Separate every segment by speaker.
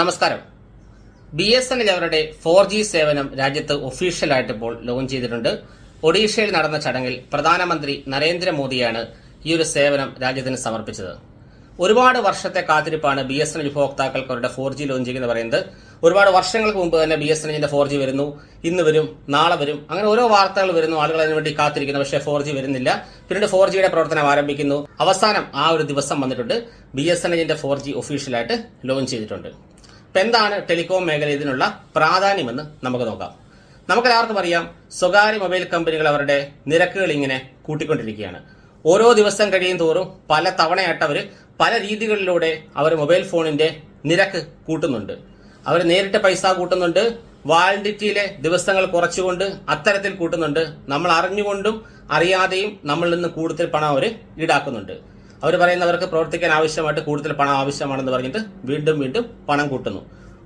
Speaker 1: നമസ്കാരം. B S N L അവരുടെ four G സേവനം രാജ്യത്ത് ഒഫീഷ്യലായിട്ട് ഇപ്പോൾ ലോഞ്ച് ചെയ്തിട്ടുണ്ട്. ഒഡീഷയിൽ നടന്ന ചടങ്ങിൽ പ്രധാനമന്ത്രി നരേന്ദ്രമോദിയാണ് ഈ ഒരു സേവനം രാജ്യത്തിന് സമർപ്പിച്ചത്. ഒരുപാട് വർഷത്തെ കാത്തിരിപ്പാണ് ബി എസ് എൻ എൽ ഉപഭോക്താക്കൾക്ക് അവരുടെ ഫോർ ജി ലോഞ്ച് എന്ന് പറയുന്നത്. ഒരുപാട് വർഷങ്ങൾക്ക് മുമ്പ് തന്നെ ബി എസ് എൻ എല്ലിന്റെ ഫോർ ജി വരുന്നു. ഇന്ന് വരും നാളെ വരും അങ്ങനെ ഓരോ വാർത്തകൾ വരുന്നു. ആളുകൾ അതിനുവേണ്ടി കാത്തിരിക്കുന്നു പക്ഷേ ഫോർ ജി വരുന്നില്ല. പിന്നീട് ഫോർ ജിയുടെ പ്രവർത്തനം ആരംഭിക്കുന്നു. അവസാനം ആ ഒരു ദിവസം വന്നിട്ടുണ്ട്. ബി എസ് എൻ എല്ലിന്റെ ഫോർ ജി ഒഫീഷ്യലായിട്ട് ലോഞ്ച് ചെയ്തിട്ടുണ്ട്. അപ്പൊ എന്താണ് ടെലികോം മേഖല ഇതിനുള്ള പ്രാധാന്യമെന്ന് നമുക്ക് നോക്കാം. നമുക്കെല്ലാവർക്കും അറിയാം സ്വകാര്യ മൊബൈൽ കമ്പനികൾ അവരുടെ നിരക്കുകൾ ഇങ്ങനെ കൂട്ടിക്കൊണ്ടിരിക്കുകയാണ്. ഓരോ ദിവസം കഴിയും തോറും പല തവണയായിട്ട് അവർ പല രീതികളിലൂടെ അവർ മൊബൈൽ ഫോണിന്റെ നിരക്ക് കൂട്ടുന്നുണ്ട്. അവർ നേരിട്ട് പൈസ കൂട്ടുന്നുണ്ട് വാലിഡിറ്റിയിലെ ദിവസങ്ങൾ കുറച്ചുകൊണ്ട് അത്തരത്തിൽ കൂട്ടുന്നുണ്ട്. നമ്മൾ അറിഞ്ഞുകൊണ്ടും അറിയാതെയും നമ്മളിൽ നിന്ന് കൂടുതൽ പണം അവർ ഈടാക്കുന്നുണ്ട്. അവർ പറയുന്നവർക്ക് പ്രവർത്തിക്കാൻ ആവശ്യമായിട്ട് കൂടുതൽ പണം ആവശ്യമാണെന്ന് പറഞ്ഞിട്ട് വീണ്ടും വീണ്ടും പണം കൂട്ടുന്നു.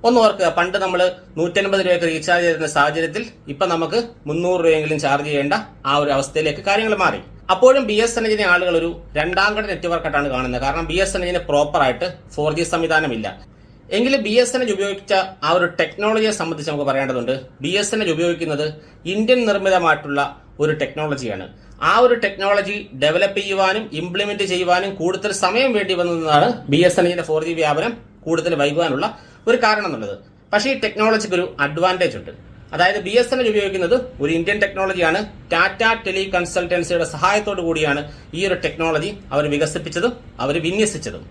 Speaker 1: ഒന്ന് ഓർക്കുക പണ്ട് നമ്മൾ നൂറ്റൻപത് രൂപയ്ക്ക് റീചാർജ് ചെയ്യുന്ന സാഹചര്യത്തിൽ ഇപ്പൊ നമുക്ക് മുന്നൂറ് രൂപയെങ്കിലും ചാർജ് ചെയ്യേണ്ട ആ ഒരു അവസ്ഥയിലേക്ക് കാര്യങ്ങൾ മാറി. അപ്പോഴും ബി എസ് എൻ എല്ലിനെ ആളുകൾ ഒരു രണ്ടാം ഘട്ട നെറ്റ്വർക്കായിട്ടാണ് കാണുന്നത്. കാരണം ബി എസ് എൻ എല്ലിന് പ്രോപ്പർ ആയിട്ട് ഫോർ ജി സംവിധാനമില്ല. എങ്കിലും ബി എസ് എൻ എൽ ഉപയോഗിച്ച ആ ഒരു ടെക്നോളജിയെ സംബന്ധിച്ച് നമുക്ക് പറയേണ്ടതുണ്ട്. ബി എസ് എൻ എൽ ഉപയോഗിക്കുന്നത് ഇന്ത്യൻ നിർമ്മിതമായിട്ടുള്ള ഒരു ടെക്നോളജിയാണ് ആ ഒരു ടെക്നോളജി ഡെവലപ്പ് ചെയ്യുവാനും ഇംപ്ലിമെന്റ് ചെയ്യുവാനും കൂടുതൽ സമയം വേണ്ടി വന്നതാണ് ബി എസ് എൻ എല്ലിന്റെ ഫോർ ജി വ്യാപനം കൂടുതൽ വൈകുവാനുള്ള ഒരു കാരണം എന്നുള്ളത്. പക്ഷേ ഈ ടെക്നോളജിക്ക് ഒരു അഡ്വാന്റേജ് ഉണ്ട്. അതായത് ബി എസ് എൻ എൽ ഉപയോഗിക്കുന്നത് ഒരു ഇന്ത്യൻ ടെക്നോളജിയാണ് ടാറ്റ ടെലി കൺസൾട്ടൻസിയുടെ സഹായത്തോടു കൂടിയാണ് ഈ ഒരു ടെക്നോളജി അവർ വികസിപ്പിച്ചതും അവർ വിന്യസിച്ചതും.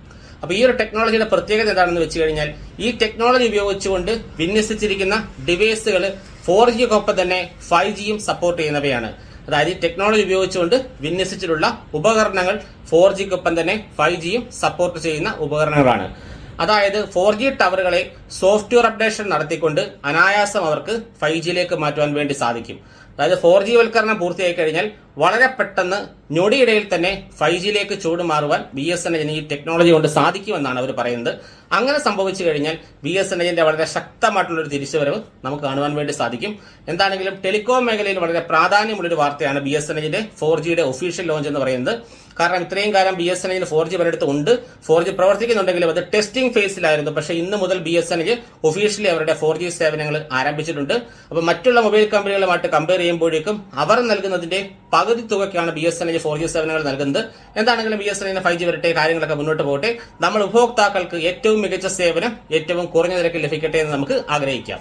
Speaker 1: അപ്പോൾ ഈ ഒരു ടെക്നോളജിയുടെ പ്രത്യേകത എന്താണെന്ന് വെച്ച് കഴിഞ്ഞാൽ ഈ ടെക്നോളജി ഉപയോഗിച്ചുകൊണ്ട് വിന്യസിച്ചിരിക്കുന്ന ഡിവൈസുകൾ ഫോർ ജിക്കൊപ്പം തന്നെ ഫൈവ് ജിയും സപ്പോർട്ട് ചെയ്യുന്നവയാണ്. അതായത് ടെക്നോളജി ഉപയോഗിച്ചുകൊണ്ട് വിന്യസിച്ചിട്ടുള്ള ഉപകരണങ്ങൾ ഫോർ ജിക്കൊപ്പം തന്നെ ഫൈവ് ജിയും സപ്പോർട്ട് ചെയ്യുന്ന ഉപകരണങ്ങളാണ്. അതായത് ഫോർ ജി ടവറുകളെ സോഫ്റ്റ്വെയർ അപ്ഡേഷൻ നടത്തിക്കൊണ്ട് അനായാസം അവർക്ക് ഫൈവ് ജിയിലേക്ക് മാറ്റുവാൻ വേണ്ടി സാധിക്കും. അതായത് ഫോർ ജി വൽക്കരണം പൂർത്തിയായി കഴിഞ്ഞാൽ വളരെ പെട്ടെന്ന് ഞൊടിയിടയിൽ തന്നെ ഫൈവ് ജിയിലേക്ക് ചൂട് മാറുവാൻ ബി എസ് എൻ എല്ലിന് ഈ ടെക്നോളജി കൊണ്ട് സാധിക്കുമെന്നാണ് അവർ പറയുന്നത്. അങ്ങനെ സംഭവിച്ചു കഴിഞ്ഞാൽ ബി എസ് എൻ എല്ലിന്റെ വളരെ ശക്തമായിട്ടുള്ള ഒരു തിരിച്ചുവരവ് നമുക്ക് കാണുവാൻ വേണ്ടി സാധിക്കും. എന്താണെങ്കിലും ടെലികോം മേഖലയിൽ വളരെ പ്രാധാന്യമുള്ളൊരു വാർത്തയാണ് ബി എസ് എൻ എല്ലിന്റെ ഫോർ ജിയുടെ ഒഫീഷ്യൽ ലോഞ്ച് എന്ന് പറയുന്നത്. കാരണം ഇത്രയും കാലം ബി എസ് എൻ എല്ലിന് ഫോർ ജി പലയിടത്ത് ഉണ്ട്. ഫോർ ജി പ്രവർത്തിക്കുന്നുണ്ടെങ്കിലും അത് ടെസ്റ്റിംഗ് ഫേസിലായിരുന്നു. പക്ഷേ ഇന്ന് മുതൽ B S N L officially അവരുടെ ഫോർ ജി സേവനങ്ങൾ ആരംഭിച്ചിട്ടുണ്ട്. അപ്പോൾ മറ്റുള്ള മൊബൈൽ കമ്പനികളുമായിട്ട് കമ്പയർ ചെയ്യുമ്പോഴേക്കും അവർ നൽകുന്നതിന്റെ പകുതി തുകയ്ക്കാണ് B S N L four G സേവനങ്ങൾ നൽകുന്നത്. എന്താണെങ്കിലും B S N L five G വരട്ടെ കാര്യങ്ങളൊക്കെ മുന്നോട്ട് പോകട്ടെ. നമ്മൾ ഉപഭോക്താക്കൾക്ക് ഏറ്റവും മികച്ച സേവനം ഏറ്റവും കുറഞ്ഞ നിരക്കിൽ ലഭിക്കട്ടെ എന്ന് നമുക്ക് ആഗ്രഹിക്കാം.